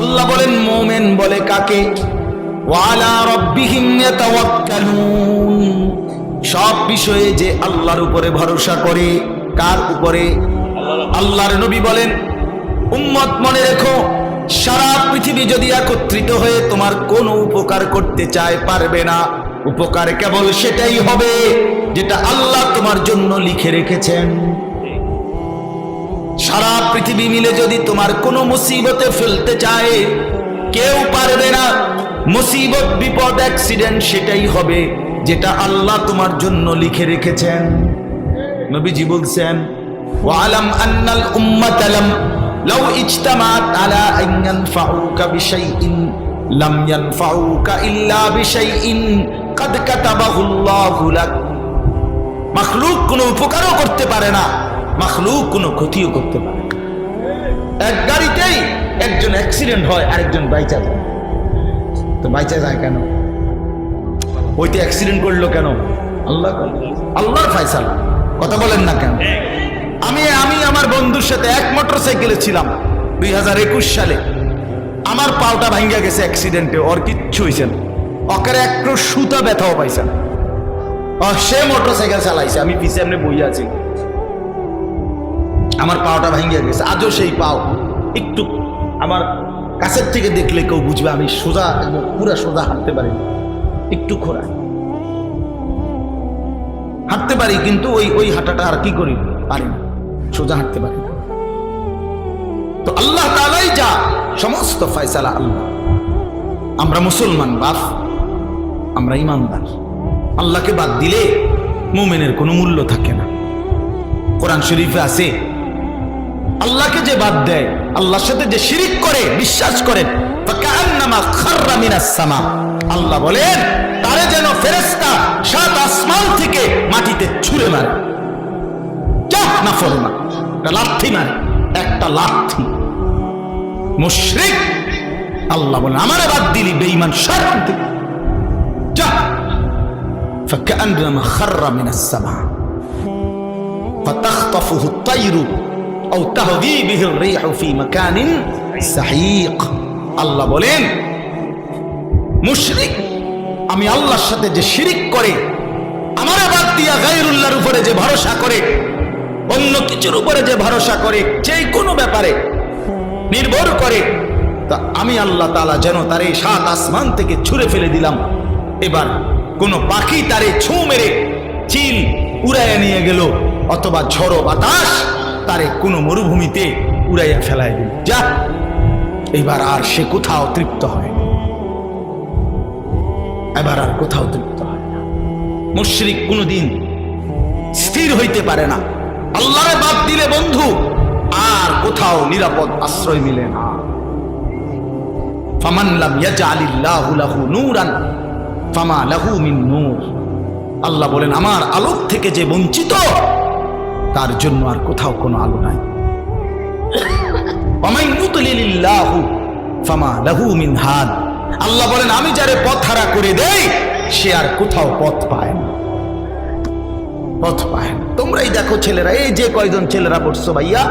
আল্লাহ বলেন, মোমেন বলে কাকে? সব বিষয়ে যে আল্লাহর উপরে ভরসা করে, কার উপরে? আল্লাহর নবী বলেন, উম্মত মনে রেখো, সারা পৃথিবী যদি একত্রিত হয়ে তোমার কোনো উপকার করতে চায়, পারবে না। উপকার কেবল সেটাই হবে, যেটা আল্লাহ তোমার জন্য লিখে রেখেছেন। সারা পৃথিবী মিলে যদি তোমার কোনো মুসিবতে ফেলতে চায়, কেউ পারবে না। মুসিবত, বিপদ অ্যাক্সিডেন্ট সেটাই হবে যেটা আল্লাহ তোমার জন্য লিখে রেখেছেন। নবীজি বলছেন, ওয়ালাম আন্নাল উম্মাতালাম লাউ ইজতামাত আলা আন ইয়ানফাউকা বিশাইইন, লাম ইয়ানফাউকা ইল্লা বিশাইইন, কাদ কাতাবাহু আল্লাহু লাক। মাখলুক কোনো উপকারও করতে পারে না। মাখলুক কোনো ক্ষতিও করতে পারে এক গাড়িতেই একজন অ্যাক্সিডেন্ট হয়, আরেকজন বাইচা যায় তো বাইচা যায় কেন? ওইতে অ্যাক্সিডেন্ট করল কেন? আল্লাহ আল্লাহর ফায়সালা। কথা বলেন না কেন? আমি আমি আমার বন্ধুর সাথে এক মোটর সাইকেলে ছিলাম দুই হাজার একুশ সালে। আমার পাওটা ভাঙ্গা গেছে অ্যাক্সিডেন্টে ওর কিচ্ছু হয়েছে না। অকারে একটু সুতা ব্যথাও পাইছে না। সে মোটর সাইকেল চালাইছে, আমি পিছে এমনি বই আছি। আমার পাওটা ভাঙ্গিয়া গেছে, আজও সেই পাও। একটু আমার কাছের থেকে দেখলে কেউ বুঝবে, আমি সোজা পুরা সোজা হাঁটতে পারি একটু খোরা হাঁটতে পারি, কিন্তু ওই ওই হাঁটাটা আর কি করি? পারি না। সোজা হাঁটতে পারি তো আল্লাহ তালাই যা, সমস্ত ফয়সালা আল্লাহ। আমরা মুসলমান, বাপ। আমরা ইমানদার। আল্লাহকে বাদ দিলে মোমেনের কোনো মূল্য থাকে না। কোরআন শরীফে আছে আল্লাহকে যে বাদ দেয় আল্লাহর সাথে যে শিরিক করে বিশ্বাস করে ফাকান্নামা খাররা মিনাস সামা আল্লাহ বলেন তারে যেন ফেরেশতা সাত আসমান থেকে মাটিতে ছুঁড়ে মারে চাপ না ফরমা একটা লাথি মারে একটা লাথি মুশরিক আল্লাহ বলেন আমারে বাদ দিলি বেঈমান সব থেকে যা فكأنما خر من السماء فتخطفه الطير আও রিহু ফি মাকানিন সাহিক। আল্লাহ বলেন, মুশরিক, আমি আল্লাহর সাথে যে শিরিক করে, আমার বাদ দিয়া গায়রুল্লাহর উপরে যে ভরসা করে, অন্য কিছুর উপরে যে ভরসা করে যে কোনো ব্যাপারে নির্ভর করে, তা আমি আল্লাহ তালা যেন তার এই সাত আসমান থেকে ছুঁড়ে ফেলে দিলাম। এবার কোনো পাখি তারে ছুঁ মেরে চিল উড়াইয়া নিয়ে গেল, অথবা ঝড়ো বাতাস তারে কোনো মরুভূমিতে উড়াইয়া ফেলায় দিল। যা! এবার আর সে কোথাও তৃপ্ত হয় এবার আর কোথাও তৃপ্ত হয় না। মুশরিক কোনোদিন স্থির হইতে পারে না। আল্লাহরে বাদ দিলে বন্ধু, আর কোথাও নিরাপদ আশ্রয় মিলে না। ফামান লাম ইয়াজআলিল্লাহু লাহু নূরান, ফামা লাহু মিন নূর। আল্লাহ বলেন, আমার আলোক থেকে যে বঞ্চিত তার জন্য আর কোথাও কোনো আলো নাই। আল্লাহ বলেন, আমি যারে পথ হারা করে দেই, সে আর কোথাও পথ পায় না। পথ পায় না। তোমরাই দেখো ছেলেরা, এই যে কয়জন ছেলেরা পড়ছো ভাইয়া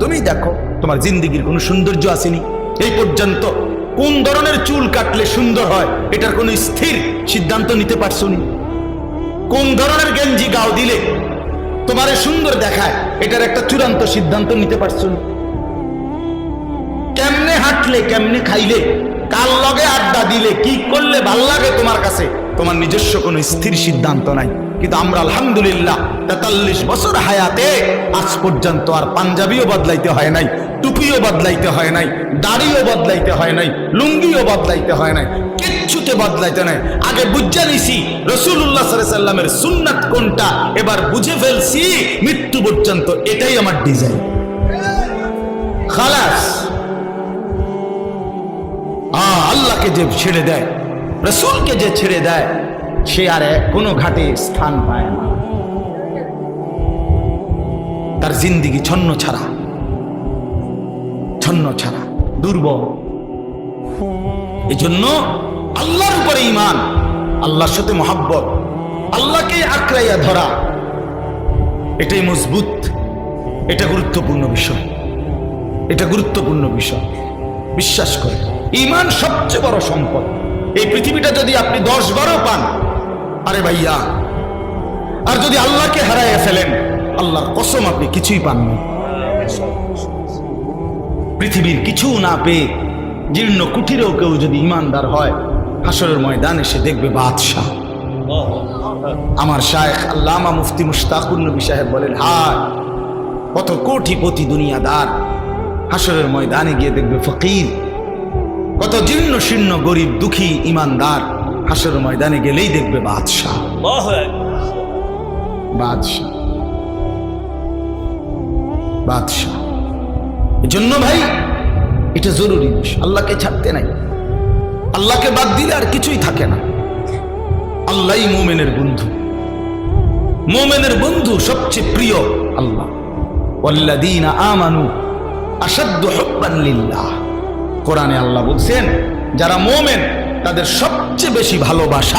তুমি দেখো, তোমার জিন্দিগির কোনো সৌন্দর্য আসেনি। এই পর্যন্ত কোন ধরনের চুল কাটলে সুন্দর হয়, এটার কোনো স্থির সিদ্ধান্ত নিতে পারছ কোন ধরনের গেঞ্জি গাও দিলে তোমারে সুন্দর দেখায়। এটার একটা চূড়ান্ত সিদ্ধান্ত নিতে পারছ না। কেমনে হাঁটলে, কেমনে খাইলে, কার লগে আড্ডা দিলে, কি করলে ভালো লাগে তোমার কাছে, তোমার নিজস্ব কোনো স্থির সিদ্ধান্ত নাই। কিন্তু আমরা আলহামদুলিল্লাহ তেতাল্লিশ বছর হায়াতে আজ পর্যন্ত আর পাঞ্জাবিও বদলাইতে হয় নাই। টুপিও বদলাইতে হয় নাই, দাড়িও বদলাইতে হয় নাই, লুঙ্গিও বদলাইতে হয় নাই, কিচ্ছুতে বদলাইতে নাই। আগে বুঝে নিছি রসুল্লাহ সাল্লামের সুন্নাত কোনটা, এবার বুঝে ফেলছি, মৃত্যু পর্যন্ত এটাই আমার ডিজাইন খালাস। আল্লাহকে যে ছেড়ে দেয়, রসুলকে যে ছেড়ে দেয়, সে আর কোনো ঘাটে স্থান পায় না। তার জিন্দিগি ছন্ন ছাড়া। ছন্ন ছাড়া, দুর্বল। এই জন্য আল্লাহর উপরে ইমান আল্লাহর সাথে মহাব্বত আল্লাহকে আঁকড়াইয়া ধরা, এটাই মজবুত, এটা গুরুত্বপূর্ণ বিষয়। এটা গুরুত্বপূর্ণ বিষয়। বিশ্বাস করে ইমান সবচেয়ে বড় সম্পদ। এই পৃথিবীটা যদি আপনি দশ বারো পান, আরে ভাইয়া, আর যদি আল্লাহকে হারাইয়া ফেলেন, আল্লাহর কসম আপনি কিছুই পাননি। পৃথিবীর কিছু না পেয়ে জীর্ণ কুঠিরেও কেউ যদি ইমানদার হয় হাসরের ময়দান এসে দেখবে বাদশাহ। আমার শায়েখ আল্লামা মুফতি মুশতাকুর নবী সাহেব বলেন হায় কত কোটিপতি দুনিয়াদার। হাসরের ময়দানে গিয়ে দেখবে ফকির। কত জীর্ণ শীর্ণ গরিব দুঃখী ইমানদার হাসরের ময়দানে গেলেই দেখবে বাদশাহ। বাদশাহ। বাদশাহ। এজন্য ভাই, এটা জরুরি বিষয় আল্লাহকে ছাড়তে নাই। আল্লাহকে বাদ দিলে আর কিছুই থাকে না। আল্লাহই মোমেনের বন্ধু। মোমেনের বন্ধু সবচেয়ে প্রিয় আল্লাহ। আমানু কোরআনে আল্লাহ বলছেন, যারা মোমেন, তাদের সবচেয়ে বেশি ভালোবাসা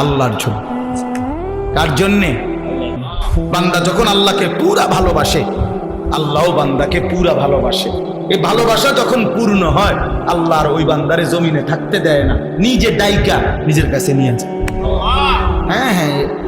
আল্লাহর জন্য। কার জন্যে? বান্দা যখন আল্লাহকে পুরা ভালোবাসে আল্লাহও বান্দাকে পুরা ভালোবাসে। এই ভালোবাসা যখন পূর্ণ হয় আল্লাহ আর ওই বান্দারে জমিনে থাকতে দেয় না। নিজে ডাইকা নিজের কাছে নিয়ে যায়। হ্যাঁ হ্যাঁ।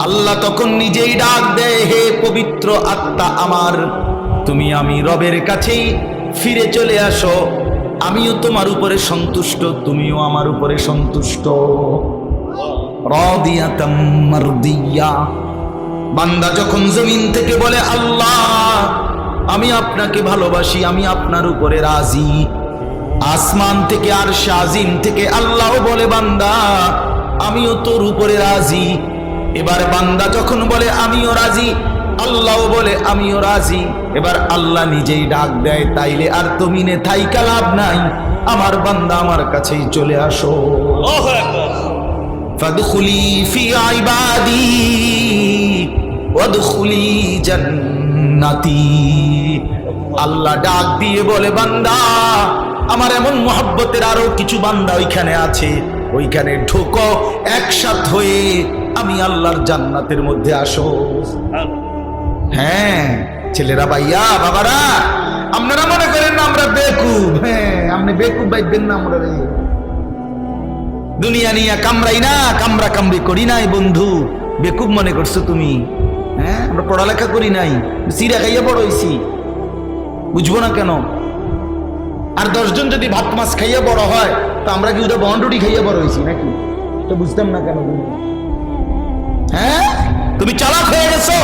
আল্লাহ তখন নিজেই ডাক দেয়, হে পবিত্র আত্মা আমার। তুমি আমি রবের কাছেই ফিরে চলে আসো। আমিও তোমার উপরে সন্তুষ্ট, তুমিও আমার উপরে সন্তুষ্ট। বান্দা যখন জমিন থেকে বলে, আল্লাহ, আমি আপনাকে ভালোবাসি, আমি আপনার উপরে রাজি। আসমান থেকে আর শাজিম থেকে আল্লাহ বলে, বান্দা, আমিও তোর উপরে রাজি। এবার বান্দা যখন বলে, আমিও রাজি আল্লাহ বলে আমিও রাজি। এবার আল্লাহ নিজেই ডাক দেয় তাইলে আর তুমি নে থাইকা লাভ নাই। আমার বান্দা আমার কাছেই চলে আসো। ফাদখুলি ফি আইবাদি ওয়াদখুলি জান্নাতি। আল্লাহ ডাক দিয়ে বলে বান্দা আমার এমন মহাব্বতের আরও কিছু বান্দা ওইখানে আছে। ওইখানে ঢোকো একসাথ হয়ে আমি আল্লাহর জান্নাতের মধ্যে আসো। হ্যাঁ ছেলেরা ভাইয়া, বাবারা, আপনারা মনে করেন না আমরা বেকুব? হ্যাঁ আপনি বেকুব বাইবেন না আমরা দুনিয়া নিয়া কামড়াই না, কামড়া কামড়ি করি নাই বন্ধু। বেকুব মনে করছ তুমি? হ্যাঁ আমরা পড়ালেখা করি নাই, সিরা খাইয়া বড় হয়েছি বুঝব না কেন? আর দশজন যদি ভাত মাছ খাইয়া বড় হয়, তো আমরা কি ওটা বন্ডুটি খাইয়া বড় হয়েছি নাকি? তো বুঝতাম না কেন হ্যাঁ তুমি চালাক হয়ে গেছো।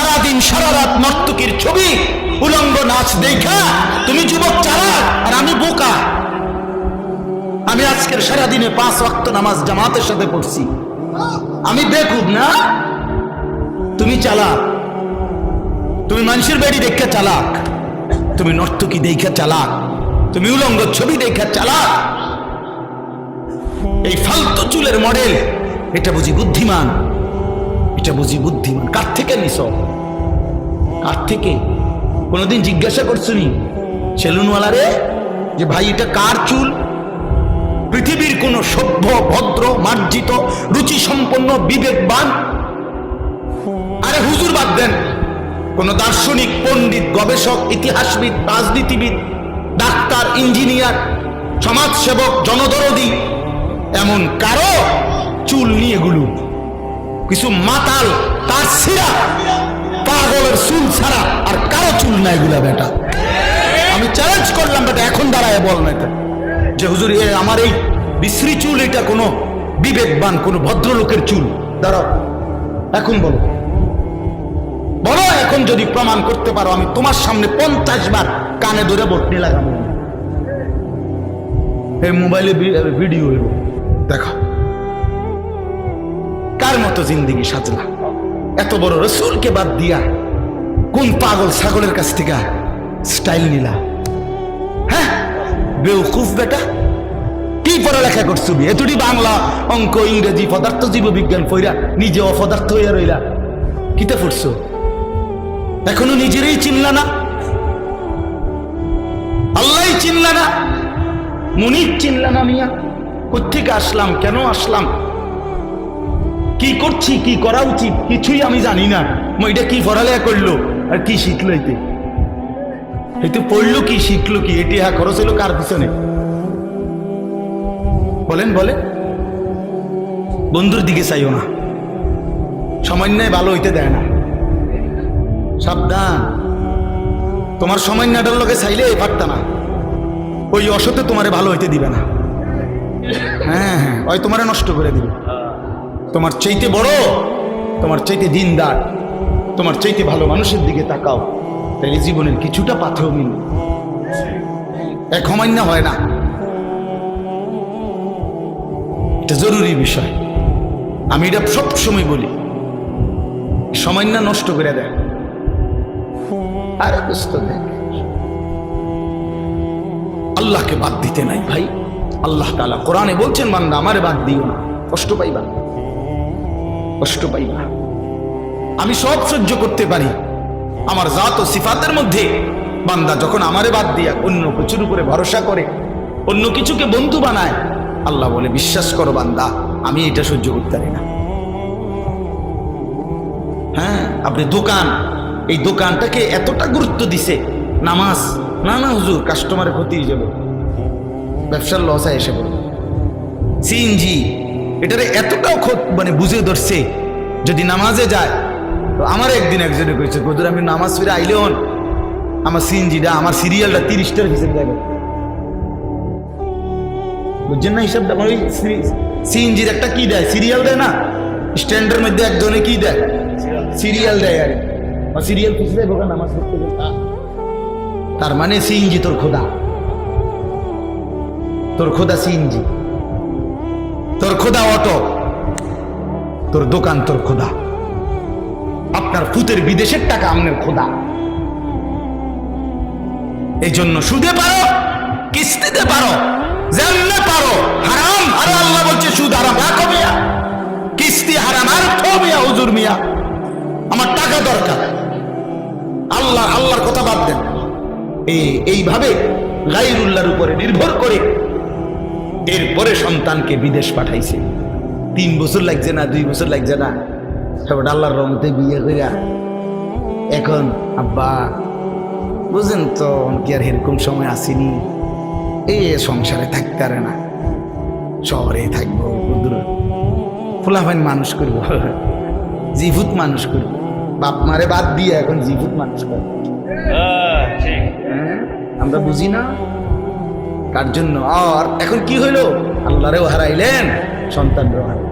সারাদিন সারা রাত নর্তকীর ছবি, উলঙ্গ নাচ দেখা। তুমি যুবক চালাক আর আমি বোকা। আমি আজকের সারাদিনে পাঁচ ওয়াক্ত নামাজ জামাতের সাথে পড়ছি। আমি বেকুব না? তুমি চালাক। তুমি মানুষের বাড়ি দেখা চালাক। তুমি নর্তকী দেখা চালাক। তুমি উলঙ্গ ছবি দেখা চালাক। এই ফালতু চুলের মডেল, এটা বুঝি বুদ্ধিমান। এটা বুঝি বুদ্ধিমান। কার থেকে নিস কার থেকে? কোনোদিন জিজ্ঞাসা করছুনি, সেলুনওয়ালারে, যে ভাই, এটা কার চুল? পৃথিবীর কোন সভ্য, ভদ্র, মার্জিত রুচি সম্পন্ন বিবেকবান? আরে হুজুর বাদ দেন। কোন দার্শনিক, পণ্ডিত, গবেষক, ইতিহাসবিদ, রাজনীতিবিদ, ডাক্তার, ইঞ্জিনিয়ার, সমাজসেবক, জনদরদি, এমন কারও চুল নিয়ে গুলু কিছু মাতাল, তার পাগলের চুল ছাড়া আর কারও চুল নাই গুলা বেটা। আমি চ্যালেঞ্জ করলাম বেটা, এখন দাঁড়ায় বল না যে হুজুর, এ আমার এই বিশ্রী চুল, এটা কোনো বিবেকবান, কোনো ভদ্রলোকের চুল। দাঁড়াও, এখন বলো। বলো, এখন যদি প্রমাণ করতে পারো, আমি তোমার সামনে পঞ্চাশ বার কানে ধরে বটনি লাগাবো। এই মোবাইলে ভিডিও দেখো। কার মতো জিন্দিগি সাজলা। এত বড় রসুলকে বাদ দিয়া কোন পাগল ছাগলের কাছ থেকে স্টাইল নিলা? হ্যাঁ? বেউকুফ বেটা, কি পড়ালেখা করছ এতটি বাংলা অঙ্ক, ইংরেজি পদার্থ জীব বিজ্ঞান পইরা নিজে অপদার্থ হইয়া রইলা। কিতে পড়ছো এখনও নিজেরই চিনলা না? আল্লাহ চিনলা না? মুনির চিনলা না মিয়া? কোথেকে আসলাম? কেন আসলাম? কি করছি, কি করা উচিত? কিছুই আমি জানি না। এটা কি পড়ালেখা করল আর কি শিখলো এতে? এতে পড়ল কি, শিখলো কি? এটি হ্যাঁ খরচ হলো কার পিছনে? বলেন বলে বন্ধুর দিকে চাইও না। সামান্যায় ভালো হইতে দেয় না। সাবধান। তোমার সামান্যটার লোকে চাইলে পারতা না। ওই অসতে তোমারে ভালো হইতে দিবে না। হ্যাঁ হ্যাঁ। ওই তোমারে নষ্ট করে দিবে। তোমার চাইতে বড়, তোমার চাইতে দিনদার, তোমার চাইতে ভালো মানুষের দিকে তাকাও। তাই জীবনের কিছুটা পাথর মিল এক সমান্য হয় না। এটা জরুরি বিষয়। আমি এটা সব সময় বলি। সামান্য নষ্ট করে দেয়। আরে দোস্ত দেখ। আল্লাহকে বাদ দিতে নাই ভাই। আল্লাহ তালা কোরআনে বলছেন, বান্দা, আমারে বাদ দিও না। কষ্ট পাইবা কষ্ট পাই না। আমি সব সহ্য করতে পারি। আমার জাত ও সিফাতের মধ্যে বান্দা যখন আমারে বাদ দিয়া অন্য কিছুর উপরে ভরসা করে, অন্য কিছুকে বন্ধু বানায়, আল্লাহ বলে, বিশ্বাস করো বান্দা, আমি এটা সহ্য করতে পারি না। হ্যাঁ আপনি দোকান, এই দোকানটাকে এতটা গুরুত্ব দিছে, নামাজ, না না হুজুর কাস্টমারের ক্ষতি হয়ে যাবে। ব্যবসার লসে এসে পড়বে। সিএনজি এটারে এতটাও মানে বুঝে ধরছে, যদি নামাজে যায়, তো আমার একদিন একজনে কইছে, হুজুর, আমি নামাজ ফিরে আইলে হন। আমার সিএনজিটা, আমার সিরিয়ালটা তিরিশটার হিসেবে যাবে বুঝছেন না হিসাবটা? আমার ওই সিএনজির একটা কি দেয়? সিরিয়াল দেয় না? স্ট্যান্ডের মধ্যে একজনে কি দেয়? সিরিয়াল দেয় আর। সিরিয়াল কিছু দেয় বোকা নামাজ পড়তে তার মানে সিএনজি তোর খোদা। তোর খোদা সিএনজি। তোর খোদা অটো। তোর দোকান তোর খোদা। আপনার ফুতের বিদেশের টাকা আমনের খোদা। এই জন্য সুদে পারো, কিস্তিতে পারো যেমনে পারো। হারাম, আরে আল্লাহ বলছে, সুদ হারাম। রাখো মিয়া। কিস্তি হারাম, আর মিয়া, হুজুর মিয়া। আমার টাকা দরকার। আল্লাহ, আল্লাহর কথা বাদ দেন। এই, এইভাবে গাইরুল্লাহর উপরে নির্ভর করে এরপরে সন্তানকে বিদেশ পাঠাইছে। তিন বছর লাগছে না দুই বছর লাগছে না। সব আল্লাহর রঙতে বিয়ে করিয়া এখন আব্বা বুঝেন তো কি আর এরকম সময় আসেনি। এই সংসারে থাকতে পারে না। শহরে থাকব ফুলাফাইন মানুষ করব। জিভুত মানুষ করব। বাপ মারে বাদ দিয়ে এখন জিভুত মানুষ করব। হ্যাঁ? আমরা বুঝি না? কার জন্য? আর এখন কি হইল? আল্লাহরেও হারাইলেন সন্তানরেও হারাইলেন।